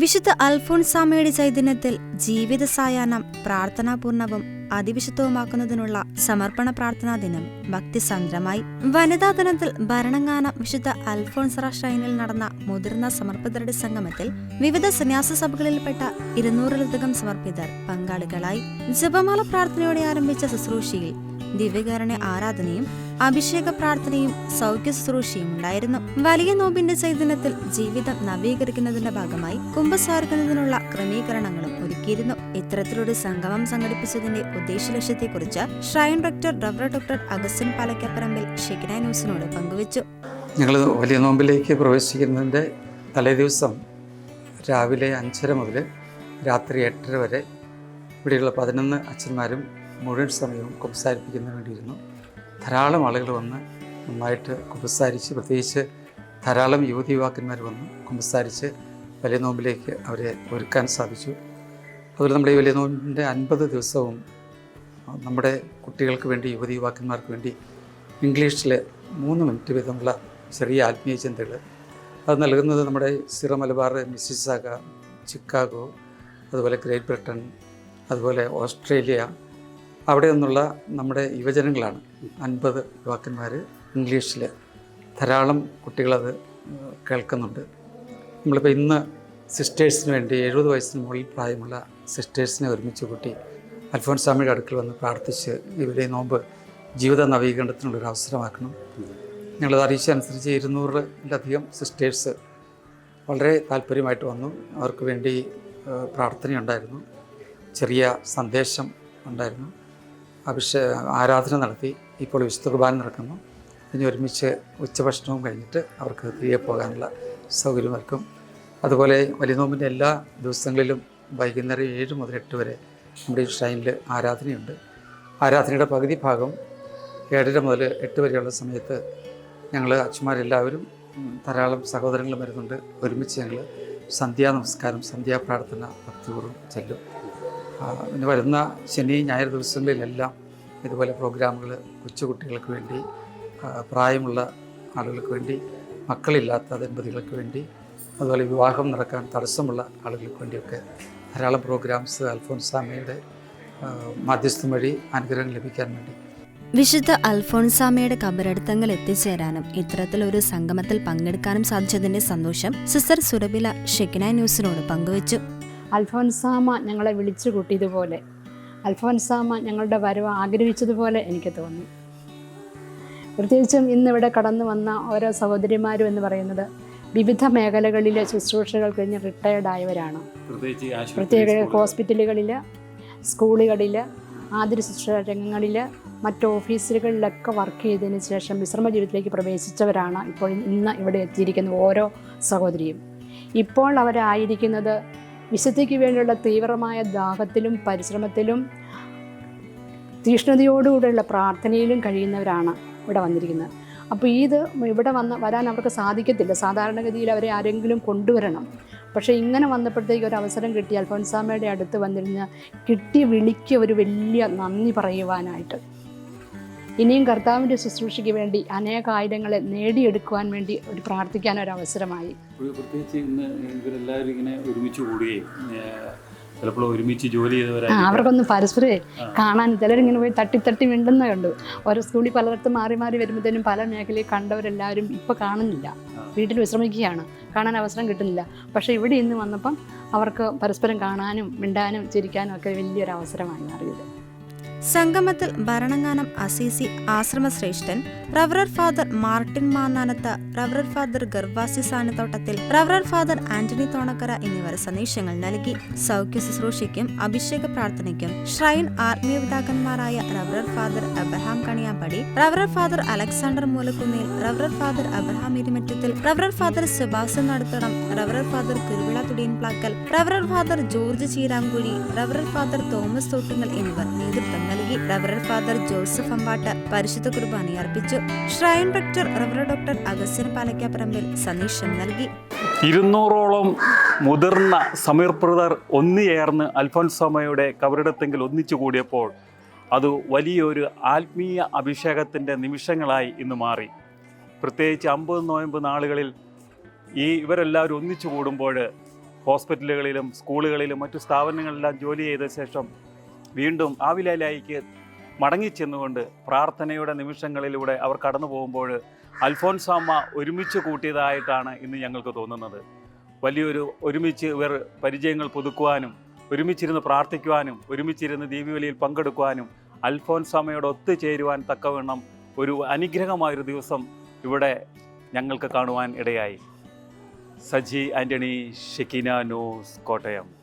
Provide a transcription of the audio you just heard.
വിശുദ്ധ അൽഫോൺസാമയുടെ ചൈതന്യത്തിൽ ജീവിത സായാഹ്നം പ്രാർത്ഥനാപൂർണവും അതിവിശുദ്ധവുമാക്കുന്നതിനുള്ള സമർപ്പണ പ്രാർത്ഥനാ ദിനം ഭക്തിസന്ദ്രമായി. വനിതാ ദിനത്തിൽ ഭരണങ്ങാനം വിശുദ്ധ അൽഫോൺസറ ഷൈനിൽ നടന്ന മുതിർന്ന സമർപ്പിതരുടെ സംഗമത്തിൽ വിവിധ സന്യാസ സഭകളിൽപ്പെട്ട ഇരുന്നൂറിലധികം സമർപ്പിതർ പങ്കാളികളായി. ജപമാല പ്രാർത്ഥനയോടെ ആരംഭിച്ച ശുശ്രൂഷയിൽ ദിവ്യകാരണ ആരാധനയും അഭിഷേക പ്രാർത്ഥനയും സൗഖ്യ ശുശ്രൂഷയും ഉണ്ടായിരുന്നു. വലിയ നോമ്പിന്റെ ചൈതന്യത്തിൽ ജീവിതം നവീകരിക്കുന്നതിന്റെ ഭാഗമായി കുംഭസാരിക്കുന്നതിനുള്ള ക്രമീകരണങ്ങളും ഒരുക്കിയിരുന്നു. ഇത്തരത്തിലൊരു സംഗമം സംഘടിപ്പിച്ചതിന്റെ ഉദ്ദേശലക്ഷ്യത്തെക്കുറിച്ച് ഷ്രൈൻ ഡോക്ടർ റവർ ഡോക്ടർ അഗസ്റ്റിൻ പാലക്കപ്പറമ്പിൽ ഷിഗ്ന ന്യൂസിനോട് പങ്കുവച്ചു. ഞങ്ങൾ വലിയ നോമ്പിലേക്ക് പ്രവേശിക്കുന്നതിന്റെ തലേദിവസം രാവിലെ അഞ്ചര മുതൽ രാത്രി എട്ടര വരെ ഇവിടെയുള്ള പതിനൊന്ന് അച്ഛന്മാരും മുഴുവൻ സമയവും കുംസാരിപ്പിക്കുന്നതിന് വേണ്ടിയിരുന്നു. ധാരാളം ആളുകൾ വന്ന് നന്നായിട്ട് കുമ്പസാരിച്ച് പ്രത്യേകിച്ച് ധാരാളം യുവതി യുവാക്കന്മാർ വന്ന് കുമ്പസാരിച്ച് വലിയ നോമ്പിലേക്ക് അവരെ ഒരുക്കാൻ സാധിച്ചു. അതുപോലെ നമ്മുടെ ഈ വലിയ നോമ്പിന്റെ അൻപത് ദിവസവും നമ്മുടെ കുട്ടികൾക്ക് വേണ്ടി യുവതി യുവാക്കന്മാർക്ക് വേണ്ടി ഇംഗ്ലീഷിൽ മൂന്ന് മിനിറ്റ് വീതമുള്ള ചെറിയ ആത്മീയ ചിന്തകൾ. അത് നൽകുന്നത് നമ്മുടെ സിറോ മലബാർ മിസിസാഗ ചിക്കാഗോ അതുപോലെ ഗ്രേറ്റ് ബ്രിട്ടൻ അതുപോലെ ഓസ്ട്രേലിയ അവിടെ നിന്നുള്ള നമ്മുടെ യുവജനങ്ങളാണ്. അൻപത് യുവാക്കന്മാർ ഇംഗ്ലീഷിൽ ധാരാളം കുട്ടികളത് കേൾക്കുന്നുണ്ട്. നമ്മളിപ്പോൾ ഇന്ന് സിസ്റ്റേഴ്സിന് വേണ്ടി എഴുപത് വയസ്സിന് മുകളിൽ പ്രായമുള്ള സിസ്റ്റേഴ്സിനെ ഒരുമിച്ച് കൂട്ടി അൽഫോൻസ് സ്വാമിയുടെ അടുക്കൽ വന്ന് പ്രാർത്ഥിച്ച് ഇവരെ നോമ്പ് ജീവിത നവീകരണത്തിനുള്ളൊരു അവസരമാക്കണം. ഞങ്ങളത് അറിയിച്ചനുസരിച്ച് ഇരുന്നൂറിലധികം സിസ്റ്റേഴ്സ് വളരെ താല്പര്യമായിട്ട് വന്നു. അവർക്ക് വേണ്ടി പ്രാർത്ഥനയുണ്ടായിരുന്നു. ചെറിയ സന്ദേശം ഉണ്ടായിരുന്നു. അഭിഷേ ആരാധന നടത്തി ഇപ്പോൾ വിശുദ്ധ കുർബാന നടക്കുന്നു. ഇനി ഒരുമിച്ച് ഉച്ചഭക്ഷണവും കഴിഞ്ഞിട്ട് അവർക്ക് തിരികെ പോകാനുള്ള സൗകര്യം നൽകും അതുപോലെ വലിയ നോമ്പിന്റെ എല്ലാ ദിവസങ്ങളിലും വൈകുന്നേരം ഏഴ് മുതൽ എട്ട് വരെ നമ്മുടെ ഈ ഷൈനിൽ ആരാധനയുണ്ട്. ആരാധനയുടെ പകുതി ഭാഗം ഏഴര മുതൽ എട്ട് വരെയുള്ള സമയത്ത് ഞങ്ങൾ അച്ഛന്മാരെല്ലാവരും ധാരാളം സഹോദരങ്ങൾ വരുന്നുണ്ട്. ഒരുമിച്ച് ഞങ്ങൾ സന്ധ്യാ നമസ്കാരം സന്ധ്യാപ്രാർത്ഥന ഭക്തിപൂർവം ചെല്ലും. പിന്നെ വരുന്ന ശനി ഞായർ ദിവസങ്ങളിലെല്ലാം ഇതുപോലെ പ്രോഗ്രാമുകൾ കൊച്ചുകുട്ടികൾക്ക് വേണ്ടി പ്രായമുള്ള ആളുകൾക്ക് വേണ്ടി മക്കളില്ലാത്ത ദമ്പതികൾക്ക് വേണ്ടി അതുപോലെ വിവാഹം നടക്കാൻ തടസ്സമുള്ള ആളുകൾക്ക് വേണ്ടിയൊക്കെ ധാരാളം പ്രോഗ്രാംസ് അൽഫോൻസാമയുടെ മാധ്യസ്ഥം വഴി അനുഗ്രഹം ലഭിക്കാൻ വേണ്ടി. വിശുദ്ധ അൽഫോൺസാമയുടെ കബറടുത്തങ്ങൾ എത്തിച്ചേരാനും ഇത്തരത്തിലൊരു സംഗമത്തിൽ പങ്കെടുക്കാനും സാധിച്ചതിന്റെ സന്തോഷം സിസ്റ്റർ സുരബില ഷെക്കിന ന്യൂസിനോട് പങ്കുവച്ചു. അൽഫോൻസാമ ഞങ്ങളെ വിളിച്ചു കൂട്ടിയതുപോലെ. അൽഫോൻസാമ ഞങ്ങളുടെ വരവ് ആഗ്രഹിച്ചതുപോലെ എനിക്ക് തോന്നി. പ്രത്യേകിച്ചും ഇന്നിവിടെ കടന്നു വന്ന ഓരോ സഹോദരിമാരും എന്ന് പറയുന്നത് വിവിധ മേഖലകളിലെ ശുശ്രൂഷകൾ കഴിഞ്ഞ് റിട്ടയർഡ് ആയവരാണ്. പ്രത്യേക. ഹോസ്പിറ്റലുകളിൽ സ്കൂളുകളിൽ ആതിര ശുശ്രൂഷ രംഗങ്ങളിൽ മറ്റ് ഓഫീസുകളിലൊക്കെ വർക്ക് ചെയ്തതിന് ശേഷം വിശ്രമ ജീവിതത്തിലേക്ക് പ്രവേശിച്ചവരാണ് ഇപ്പോൾ ഇന്ന് ഇവിടെ എത്തിയിരിക്കുന്ന ഓരോ സഹോദരിയും. ഇപ്പോൾ അവരായിരിക്കുന്നത് വിശുദ്ധിക്ക് വേണ്ടിയുള്ള തീവ്രമായ ദാഹത്തിലും പരിശ്രമത്തിലും തീഷ്ണതയോടുകൂടെയുള്ള പ്രാർത്ഥനയിലും കഴിയുന്നവരാണ് ഇവിടെ വന്നിരിക്കുന്നത്. അപ്പോൾ ഇത് ഇവിടെ വന്ന് വരാൻ അവർക്ക് സാധിക്കത്തില്ല. സാധാരണഗതിയിൽ അവരെ ആരെങ്കിലും കൊണ്ടുവരണം. പക്ഷേ ഇങ്ങനെ വന്നപ്പോഴത്തേക്ക് ഒരു അവസരം കിട്ടി. അൽഫോൻസാമ്മയുടെ അടുത്ത് വന്നിരുന്ന കിട്ടി വിളിക്ക് ഒരു വലിയ നന്ദി പറയുവാനായിട്ട്. ഇനിയും കർത്താവിന്റെ ശുശ്രൂഷയ്ക്ക് വേണ്ടി അനേക അനേകായിരങ്ങളെ നേടിയെടുക്കുവാൻ വേണ്ടി ഒരു പ്രാർത്ഥിക്കാൻ ഒരു അവസരമായി പ്രത്യേകിച്ച് ഇന്ന് ഇവരെല്ലാവരും ഇങ്ങനെ ഒരുമിച്ച് കൂടുകയും ചിലപ്പോൾ ഒരുമിച്ച് ജോലി ചെയ്തവരാണ് അവർക്കൊന്ന് പരസ്പരം കാണാൻ ചിലരിങ്ങനെ പോയി തട്ടി തട്ടി മിണ്ടുന്ന ഉണ്ട് ഓരോ സ്കൂളിൽ പലയിടത്തും മാറി മാറി വരുമ്പോഴത്തേനും പല മേഖലയിൽ കണ്ടവരെല്ലാവരും ഇപ്പോൾ കാണുന്നില്ല. വീട്ടിൽ വിശ്രമിക്കുകയാണ്. കാണാൻ അവസരം കിട്ടുന്നില്ല. പക്ഷേ ഇവിടെ ഇന്ന് വന്നപ്പം അവർക്ക് പരസ്പരം കാണാനും മിണ്ടാനും ചിരിക്കാനും ഒക്കെ വലിയൊരു അവസരമായി മാറിയത്. സംഗമത്തിൽ Bharananganam Assisi ആശ്രമശ്രേഷ്ഠൻ റവറർ father Martin മാന്നാനത്ത് റവറർ father Gervasi സാനത്തോട്ടത്തിൽ റവറർ father Antony Thonakkara എന്നിവർ സന്ദേശങ്ങൾ നൽകി. സൗഖ്യ ശുശ്രൂഷയ്ക്കും അഭിഷേക പ്രാർത്ഥനയ്ക്കും ഷ്രൈൻ ആത്മീയ പിതാക്കന്മാരായ റവറർ father Abraham Kaniyampady റവറർ father Alexander മൂലക്കുന്നിൽ റവറർ father Abraham ഇരുമറ്റത്തിൽ റവറർ father Sebas നടത്തണം റവറർ father Kuruvila തുടിയൻ Plakkal റവറൽ father George Cheerankuzhi റവറൽ father Thomas Thottungal എന്നിവർ നേതൃത്വം നൽകി. റവറൽ ഫാദർ ജോസഫ് അമ്പാട്ട് പരിശുദ്ധ കുർബാന അർപ്പിച്ചു. ഷ്രൈൻ റക്ടർ റവറൽ ഡോക്ടർ അഗസ്റ്റിൻ പാലക്കാപ്പറമ്പിൽ സന്ദേശം നൽകി. ഇരുന്നൂറോളം മുതിർന്ന സമീർപ്രദർ ഒന്നുചേർന്ന് അൽഫോൻസോമയുടെ കബറിടത്തെങ്കിൽ ഒന്നിച്ചു കൂടിയപ്പോൾ അത് വലിയൊരു ആത്മീയ അഭിഷേകത്തിന്റെ നിമിഷങ്ങളായി ഇന്ന് മാറി. പ്രത്യേകിച്ച് അമ്പത് നോയമ്പ് നാളുകളിൽ ഈ ഇവരെല്ലാവരും ഒന്നിച്ചു കൂടുമ്പോൾ ഹോസ്പിറ്റലുകളിലും സ്കൂളുകളിലും മറ്റു സ്ഥാപനങ്ങളിലെല്ലാം ജോലി ചെയ്ത ശേഷം വീണ്ടും ആവിലയിലേക്ക് മടങ്ങിച്ചെന്നുകൊണ്ട് പ്രാർത്ഥനയുടെ നിമിഷങ്ങളിലൂടെ അവർ കടന്നു പോകുമ്പോൾ അൽഫോൻസാമ്മ ഒരുമിച്ച് കൂട്ടിയതായിട്ടാണ് ഇന്ന് ഞങ്ങൾക്ക് തോന്നുന്നത്. വലിയൊരു ഒരുമിച്ച് ഇവർ പരിചയങ്ങൾ പുതുക്കുവാനും ഒരുമിച്ചിരുന്ന് പ്രാർത്ഥിക്കുവാനും ഒരുമിച്ചിരുന്ന് ദീപിവലിയിൽ പങ്കെടുക്കുവാനും അൽഫോൻസാമ്മയോട് ഒത്തുചേരുവാൻ തക്കവണ്ണം ഒരു അനുഗ്രഹമായൊരു ദിവസം ഇവിടെ ഞങ്ങൾക്ക് കാണുവാൻ ഇടയായി. Saji Antony Shekinah news Kottayam.